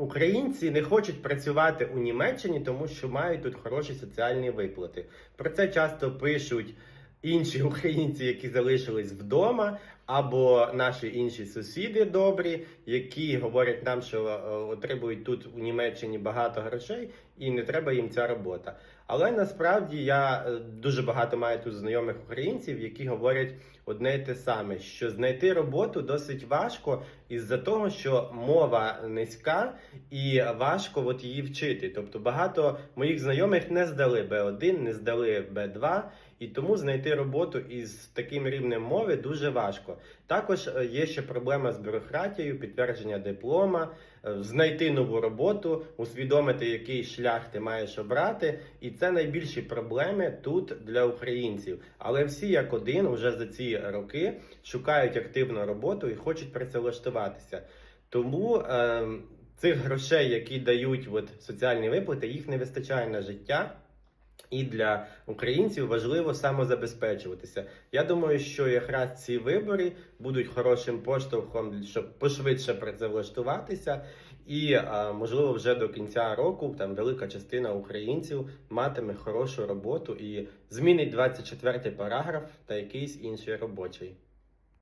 Українці не хочуть працювати у Німеччині, тому що мають тут хороші соціальні виплати. Про це часто пишуть інші українці, які залишились вдома, або наші інші сусіди добрі, які говорять нам, що е, отримують тут у Німеччині багато грошей, і не треба їм ця робота. Але насправді я е, дуже багато маю тут знайомих українців, які говорять одне й те саме: що знайти роботу досить важко із-за того, що мова низька і важко от її вчити. Тобто багато моїх знайомих не здали Б1, не здали Б2, і тому знайти роботу із таким рівнем мови дуже важко. Також е, є ще проблема з бюрократією, підтвердження диплома, е, знайти нову роботу, усвідомити, який шлях ти маєш обрати. І це найбільші проблеми тут для українців. Але всі як один уже за ці роки шукають активну роботу і хочуть працевлаштуватися. Тому е, цих грошей, які дають от, соціальні виплати, їх не вистачає на життя. І для українців важливо самозабезпечуватися. Я думаю, що якраз ці вибори будуть хорошим поштовхом, щоб пошвидше працевлаштуватися, і можливо вже до кінця року там велика частина українців матиме хорошу роботу і змінить 24 параграф та якийсь інший робочий.